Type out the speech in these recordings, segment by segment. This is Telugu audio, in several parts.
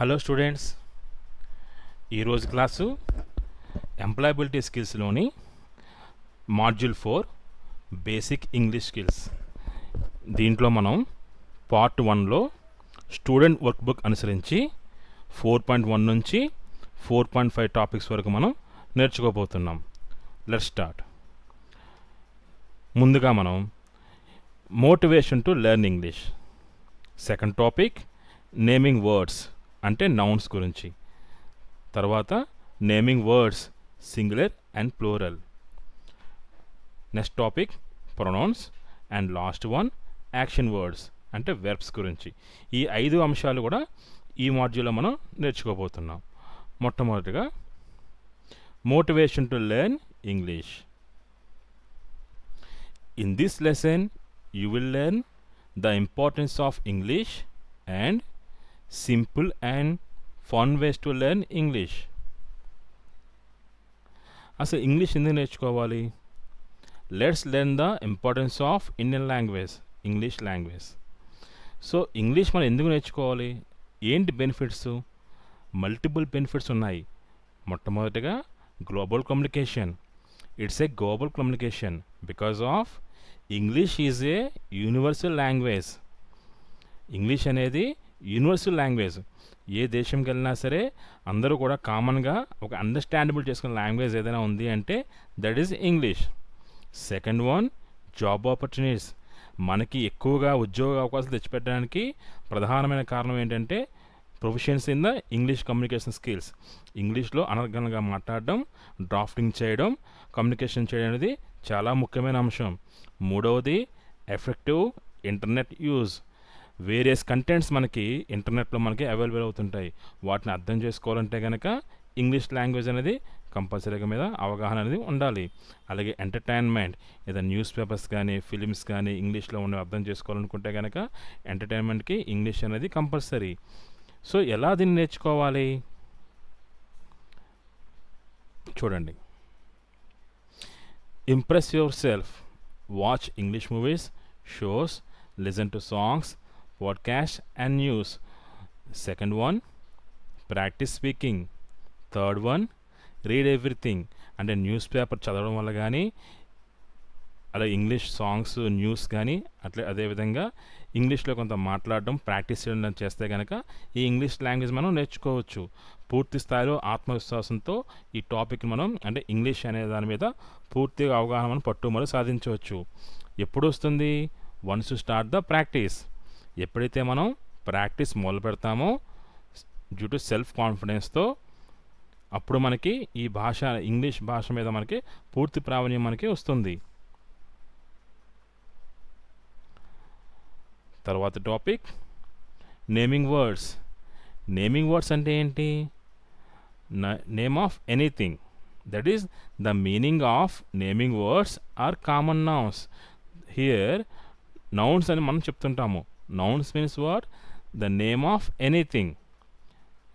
హలో స్టూడెంట్స్ ఈరోజు class employability స్కిల్స్లోని module four basic English skills. దీంట్లో మనం పార్ట్ వన్లో స్టూడెంట్ వర్క్ బుక్ అనుసరించి ఫోర్ పాయింట్ వన్ నుంచి ఫోర్ పాయింట్ ఫైవ్ టాపిక్స్ వరకు మనం నేర్చుకోబోతున్నాం. Let start. ముందుగా మనం motivation to learn English. Second topic naming words. అంటే నౌన్స్ గురించి. తర్వాత naming words singular and plural next topic pronouns and last one action words అంటే వెర్బ్స్ గురించి. ఈ ఐదు అంశాలు కూడా ఈ మాడ్యూల్లో మనం నేర్చుకోబోతున్నాం. మొట్టమొదటిగా motivation to learn English in this lesson you will learn the importance of English and simple and fun ways to learn English అసలు ఇంగ్లీష్ ఎందుకు నేర్చుకోవాలి? Let's learn the importance of Indian language English language so English మనం ఎందుకు నేర్చుకోవాలి? ఏంటి బెనిఫిట్స్ మల్టిపుల్ బెనిఫిట్స్ ఉన్నాయి. మొట్టమొదటిగా global communication it's a global communication because of English is a universal language English అనేది యూనివర్సల్ లాంగ్వేజ్. ఏ దేశంకి వెళ్ళినా సరే అందరూ కూడా కామన్గా ఒక అండర్స్టాండబుల్ చేసుకున్న లాంగ్వేజ్ ఏదైనా ఉంది అంటే that is English second one job opportunities మనకి ఎక్కువగా ఉద్యోగ అవకాశాలు తెచ్చిపెట్టడానికి ప్రధానమైన కారణం ఏంటంటే professions in the English communication skills ఇంగ్లీష్లో అనర్గణంగా మాట్లాడడం డ్రాఫ్టింగ్ చేయడం కమ్యూనికేషన్ చేయడం అనేది చాలా ముఖ్యమైన అంశం. మూడవది effective internet use various contents మనకి ఇంటర్నెట్లో మనకి అవైలబుల్ అవుతుంటాయి. వాటిని అర్థం చేసుకోవాలంటే కనుక ఇంగ్లీష్ లాంగ్వేజ్ అనేది కంపల్సరీగా మీద అవగాహన అనేది ఉండాలి. అలాగే ఎంటర్టైన్మెంట్ ఏదైనా న్యూస్ పేపర్స్ కానీ ఫిలిమ్స్ కానీ ఇంగ్లీష్లో ఉండి అర్థం చేసుకోవాలనుకుంటే కనుక ఎంటర్టైన్మెంట్కి ఇంగ్లీష్ అనేది కంపల్సరీ. సో ఎలా దీన్ని నేర్చుకోవాలి? చూడండి. Impress yourself watch English movies shows listen to songs podcast and news second one practice speaking third one read everything అంటే న్యూస్ పేపర్ చదవడం వల్ల కానీ అలా ఇంగ్లీష్ సాంగ్స్ న్యూస్ కానీ అట్లా అదేవిధంగా ఇంగ్లీష్లో కొంత మాట్లాడడం ప్రాక్టీస్ చేయడం చేస్తే కనుక ఈ ఇంగ్లీష్ లాంగ్వేజ్ మనం నేర్చుకోవచ్చు. పూర్తి స్థాయిలో ఆత్మవిశ్వాసంతో ఈ టాపిక్ మనం అంటే ఇంగ్లీష్ అనే దాని మీద పూర్తిగా అవగాహన మనం పట్టుమరు సాధించవచ్చు. ఎప్పుడు వస్తుంది? Once to start the practice ఎప్పుడైతే మనం ప్రాక్టీస్ మొదలు పెడతామో డ్యూ టు సెల్ఫ్ కాన్ఫిడెన్స్తో అప్పుడు మనకి ఈ భాష ఇంగ్లీష్ భాష మీద మనకి పూర్తి ప్రావీణ్యం మనకి వస్తుంది. తర్వాత topic naming words naming words అంటే ఏంటి? Name of anything that is the meaning of naming words are common nouns here nouns అని మనం చెప్తుంటాము. nouns means what? The name of anything.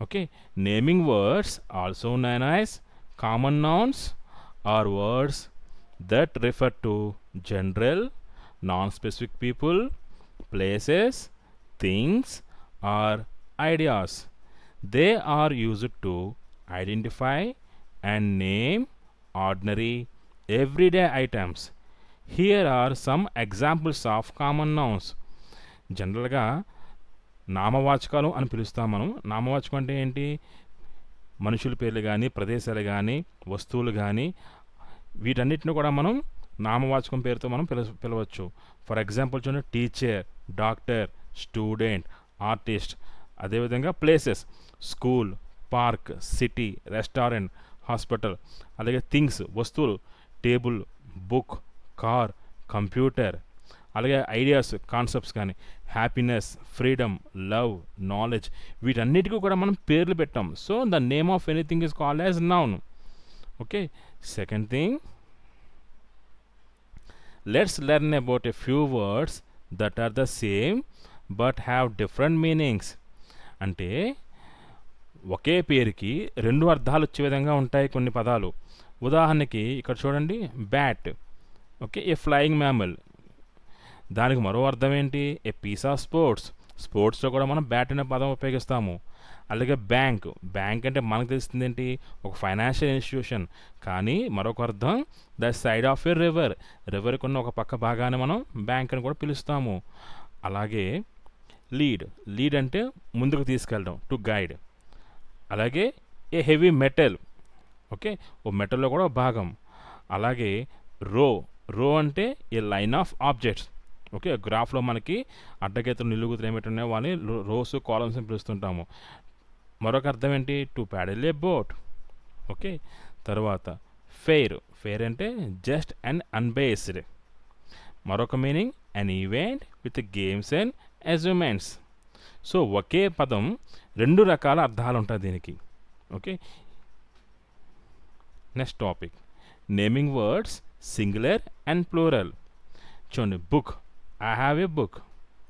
Okay? Naming words also known as common nouns are words that refer to general non-specific people places things or ideas. They are used to identify and name ordinary everyday items. Here are some examples of common nouns. జనరల్గా నామవాచకాలు అని పిలుస్తాం మనం. నామవాచకం అంటే ఏంటి? మనుషుల పేర్లు కానీ ప్రదేశాలు కానీ వస్తువులు కానీ వీటన్నిటిని కూడా మనం నామవాచకం పేరుతో మనం పిల పిలవచ్చు. ఫర్ ఎగ్జాంపుల్ చూడండి టీచర్ డాక్టర్ స్టూడెంట్ ఆర్టిస్ట్ అదేవిధంగా places school park city restaurant hospital అలాగే థింగ్స్ వస్తువులు టేబుల్ బుక్ కార్ కంప్యూటర్ అలాగే ఐడియాస్ కాన్సెప్ట్స్ కానీ హ్యాపీనెస్ ఫ్రీడమ్ లవ్ నాలెడ్జ్ వీటన్నిటికీ కూడా మనం పేర్లు పెట్టాం. So the name of anything is called as noun. Okay? Second thing let's learn about a few words that are the same but have different meanings. అంటే ఒకే పేరుకి రెండు అర్థాలు వచ్చే విధంగా ఉంటాయి కొన్ని పదాలు. ఉదాహరణకి ఇక్కడ చూడండి bat. Okay? A flying mammal. దానికి మరో అర్థం ఏంటి ఏ పీస్ ఆఫ్ స్పోర్ట్స్ స్పోర్ట్స్లో కూడా మనం బ్యాట్ అనే పదం ఉపయోగిస్తాము. అలాగే బ్యాంక్ బ్యాంక్ అంటే మనకు తెలిసింది ఏంటి ఒక ఫైనాన్షియల్ ఇన్స్టిట్యూషన్ కానీ మరొక అర్థం the side of a river రివర్కి ఉన్న ఒక పక్క భాగాన్ని మనం బ్యాంక్ అని కూడా పిలుస్తాము. అలాగే లీడ్ లీడ్ అంటే ముందుకు తీసుకెళ్ళడం టు గైడ్ అలాగే ఏ హెవీ మెటల్ ఓకే ఓ మెటల్లో కూడా ఒక భాగం. అలాగే రో రో అంటే a line of objects okay గ్రాఫ్లో మనకి అడ్డగీతలు నిలుగుతులు ఏమిటి ఉన్నాయో వాళ్ళని రోస్ కాలమ్స్ అని పిలుస్తుంటాము. మరొక అర్థం ఏంటి? To paddle a boat. Okay తర్వాత ఫెయిర్. ఫెయిర్ అంటే జస్ట్ అండ్ అన్బేస్డ్. మరొక meaning an event with games and amusements so ఒకే పదం రెండు రకాల అర్థాలు ఉంటాయి దీనికి. Okay next topic. Naming words singular and plural చూడండి book I have a book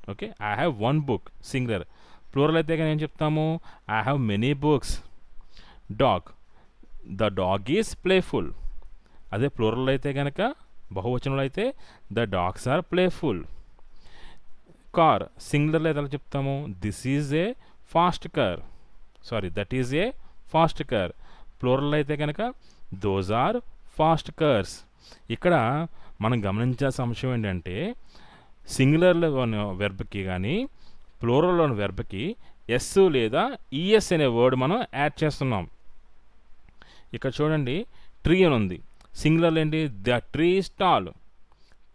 okay I have one book singular plural అయితే కానీ ఏం చెప్తాము? I have many books dog the dog is playful అదే ప్లూరల్ అయితే కనుక బహువచనంలో అయితే the dogs are playful car సింగులర్లో అయితే చెప్తాము? This is a fast car sorry that is a fast car plural అయితే కనుక దోస్ ఆర్ ఫాస్ట్ కార్స్ ఇక్కడ మనం గమనించాల్సిన అంశం ఏంటంటే సింగులర్లోని వెర్బ్కి కానీ ప్లోరల్లోని వెర్బ్కి ఎస్ లేదా e ఈఎస్ అనే వర్డ్ మనం యాడ్ చేస్తున్నాం. ఇక్కడ చూడండి ట్రీ అని ఉంది. సింగులర్ ఏంటి? ద ట్రీస్ టాల్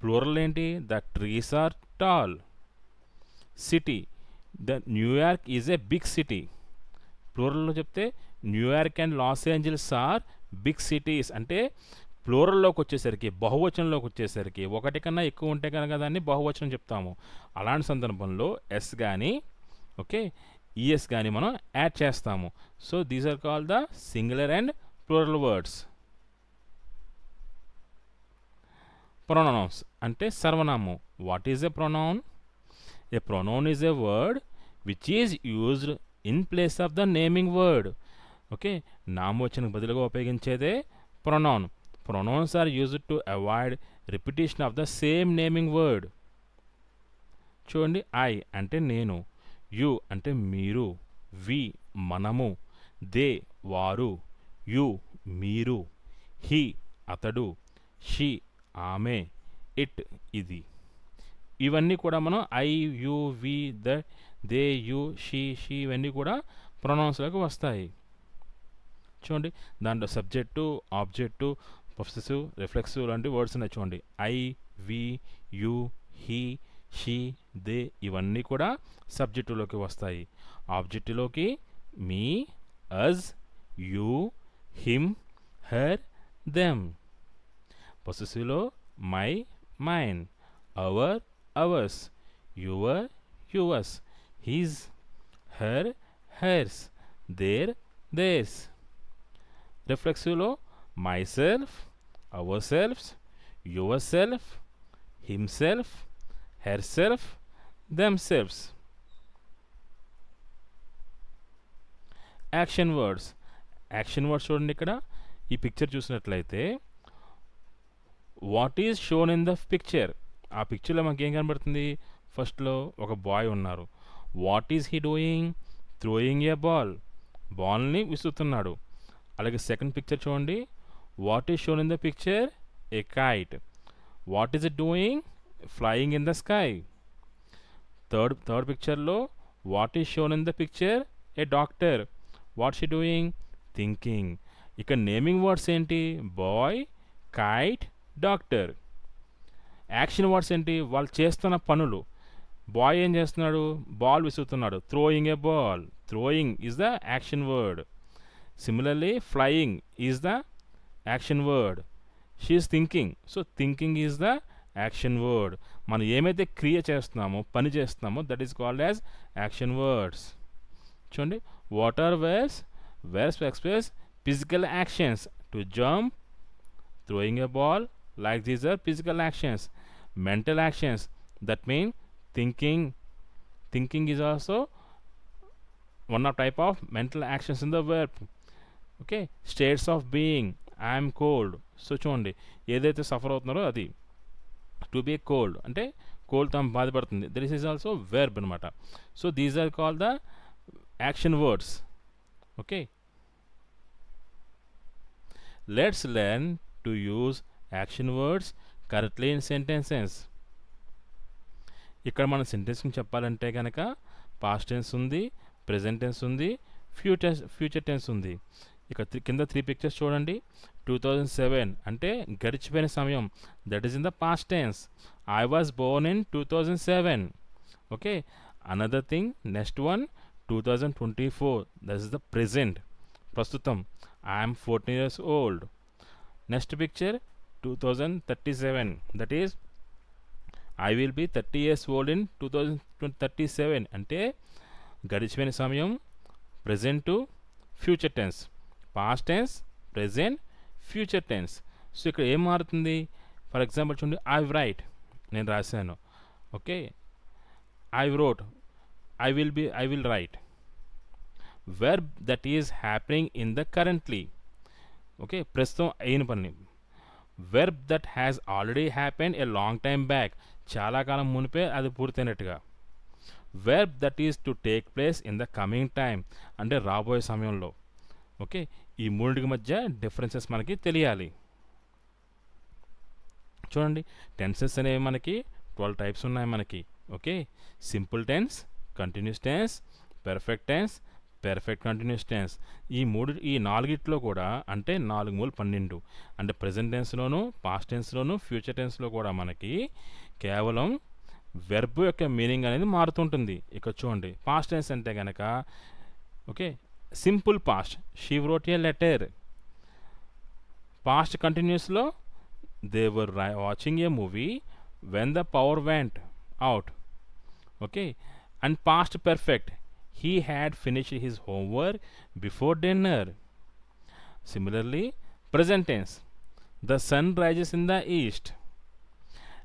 ప్లూరల్ ఏంటి? The trees are tall city the New York is a big city ప్లూరల్లో చెప్తే New York and Los Angeles are big cities అంటే ప్లూరల్లోకి వచ్చేసరికి బహువచనంలోకి వచ్చేసరికి ఒకటి కన్నా ఎక్కువ ఉంటే కనుక దాన్ని బహువచనం చెప్తాము. అలాంటి సందర్భంలో ఎస్ కానీ ఓకే ఈఎస్ కానీ మనం యాడ్ చేస్తాము. So these are call the singular and plural words pronouns అంటే సర్వనామం. What is a pronoun a pronoun is a word which is used in place of the naming word okay నామవచనకు బదులుగా ఉపయోగించేదే pronoun pronouns are used to avoid repetition of the same naming word చూడండి ఐ అంటే నేను యు అంటే మీరు వి మనము దే వారు యు మీరు హీ అతడు షీ ఆమె ఇట్ ఇది. ఇవన్నీ కూడా మనం I you we the they you she she ఇవన్నీ కూడా ప్రొనౌన్స్లోకి వస్తాయి. చూడండి దాంట్లో సబ్జెక్టు ఆబ్జెక్టు పొసెసివ్ రిఫ్లెక్సివ్ లాంటి వర్డ్స్ ఉన్నాయి I we you he she they ఇవన్నీ కూడా సబ్జెక్టులోకి వస్తాయి. ఆబ్జెక్టులోకి me us you him her them. పొసెసివ్లో my mine our ours your yours his her hers their theirs. రిఫ్లెక్సివ్లో myself ourselves yourself themselves. Herself themselves action words action words చూడండి ఇక్కడ. ఈ పిక్చర్ చూసినట్లయితే what is shown in the picture ఆ పిక్చర్లో మనకి ఏం కనబడుతుంది ఫస్ట్లో ఒక బాయ్ ఉన్నారు. What is he doing throwing a ball బాల్ని విసురుతున్నాడు. అలాగే సెకండ్ పిక్చర్ చూడండి. What is shown in the picture a kite what is it doing flying in the sky third third పిక్చర్లో what is shown in the picture a doctor what she doing thinking ఇక నేమింగ్ వర్డ్స్ ఏంటి boy kite doctor action words ఏంటి వాళ్ళు చేస్తున్న పనులు బాయ్ ఏం చేస్తున్నాడు ball విసురుతున్నాడు throwing a ball throwing is the action word similarly flying is the action word she is thinking so thinking is the action word మనం ఏమైతే క్రియ చేస్తున్నామో పని చేస్తున్నామో that is called as action words చూడండి. What are verbs verbs express physical actions to jump throwing a ball like these are physical actions. Mental actions. That mean thinking. Thinking is also one of type of mental actions in the verb. Okay states of being I'm cold so చూడండి ఏదైతే సఫర్ అవుతున్నారో అది. టు బీ కోల్డ్ అంటే కోల్డ్ తమ బాధపడుతుంది. దిస్ ఈజ్ ఆల్సో వెర్బ్ అనమాట so these are call the action words okay let's learn to use action words correctly in sentences ఇక్కడ మనం సెంటెన్స్ని చెప్పాలంటే కనుక పాస్ట్ టెన్స్ ఉంది ప్రెజెంట్ టెన్స్ ఉంది ఫ్యూచర్ ఫ్యూచర్ టెన్స్ ఉంది. ఇక కింద త్రీ పిక్చర్స్ చూడండి. టూ థౌజండ్ సెవెన్ అంటే గడిచిపోయిన సమయం. That is in the past tense I was born in two thousand seven okay another thing next one two thousand twenty four that is the present ప్రస్తుతం I'm fourteen years old next picture two thousand thirty seven that is I will be thirty years old in two thousand thirty seven అంటే గడిచిపోయిన సమయం present future tense past tense present future tense so ఇక్కడ ఏం మారుతుంది? ఫర్ ఎగ్జాంపుల్ చూడండి ఐ రైట్ నేను రాశాను. Okay I wrote I will be I will write verb that is happening in the currently okay ప్రస్తుతం అయిన పని. Verb that has already happen a long time back చాలా కాలం మునిపే అది పూర్తయినట్టుగా. Verb that is to take place in the coming time అంటే రాబోయే సమయంలో. ఓకే? ఈ మూడింటికి మధ్య డిఫరెన్సెస్ మనకి తెలియాలి. చూడండి. టెన్సెస్ అనేవి మనకి ట్వెల్వ్ టైప్స్ ఉన్నాయి మనకి. Okay? Simple tense continuous tense perfect tense perfect continuous tense ఈ మూడు ఈ నాలుగిట్లో కూడా అంటే నాలుగు మూడు పన్నెండు. అంటే ప్రజెంట్ టెన్స్లోను పాస్ట్ టెన్స్లోను ఫ్యూచర్ టెన్స్లో కూడా మనకి కేవలం వెర్బ్ యొక్క మీనింగ్ అనేది మారుతుంటుంది. ఇక్కడ చూడండి. పాస్ట్ టెన్స్ అంటే కనుక okay? Simple past she wrote a letter past కంటిన్యూస్లో they were watching a movie when the power went out okay and past perfect he had finished his homework before dinner. Similarly, present tense the sun rises in the east.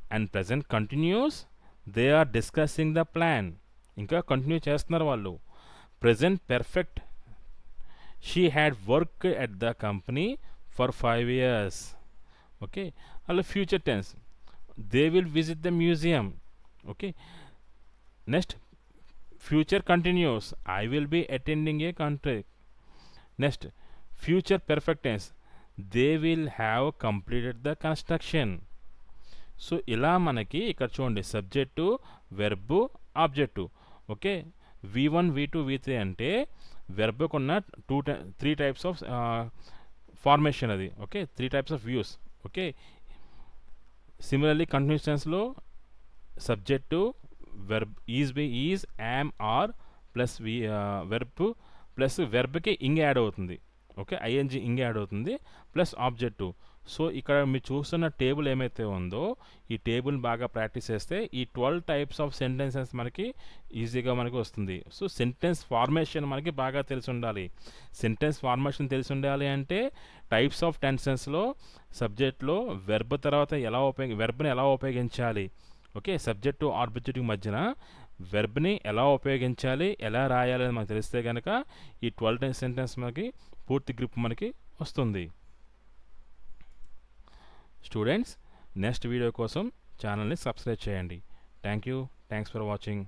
And present continues they are discussing the plan. ఇంకా కంటిన్యూ చేస్తున్నారు వాళ్ళు present perfect she had work at the company for five years okay అలా future tense they will visit the museum okay next future continuous i will be attending a contract next future perfect tense they will have completed the construction so ఇలా మనకి ఇక్కడ చూడండి subject verb object okay V one V two V three అంటే వెర్బుకు ఉన్న టూ టై త్రీ టైప్స్ ఆఫ్ ఫార్మేషన్ అది okay three types of views okay similarly కంటిన్యూస్టెన్స్లో subject verb is be is am are plus V verb plus వెర్బ్కి ing add అవుతుంది ఓకే ఐఎన్జి ఇంగ్ యాడ్ అవుతుంది ప్లస్ ఆబ్జెక్టు సో ఇక్కడ మీరు చూస్తున్న టేబుల్ ఏమైతే ఉందో ఈ టేబుల్ బాగా ప్రాక్టీస్ చేస్తే ఈ ట్వెల్వ్ టైప్స్ ఆఫ్ సెంటెన్సెస్ మనకి ఈజీగా మనకి వస్తుంది. సో సెంటెన్స్ ఫార్మేషన్ మనకి బాగా తెలిసి ఉండాలి. సెంటెన్స్ ఫార్మేషన్ తెలిసి ఉండాలి అంటే టైప్స్ ఆఫ్ టెన్సెన్స్లో సబ్జెక్ట్లో వెర్బ్ తర్వాత ఎలా ఉపయోగ వెర్బ్ని ఎలా ఉపయోగించాలి? ఓకే సబ్జెక్టు ఆబ్జెక్టివ్ మధ్యన వెర్బ్ని ఎలా ఉపయోగించాలి ఎలా రాయాలి అని మనకు తెలిస్తే కనుక ఈ ట్వెల్వ్ టెన్ సెంటెన్స్ మనకి పూర్తి గ్రిప్ మనకి వస్తుంది. స్టూడెంట్స్ నెక్స్ట్ వీడియో కోసం ఛానల్ని సబ్స్క్రైబ్ చేయండి. Thank you thanks for watching.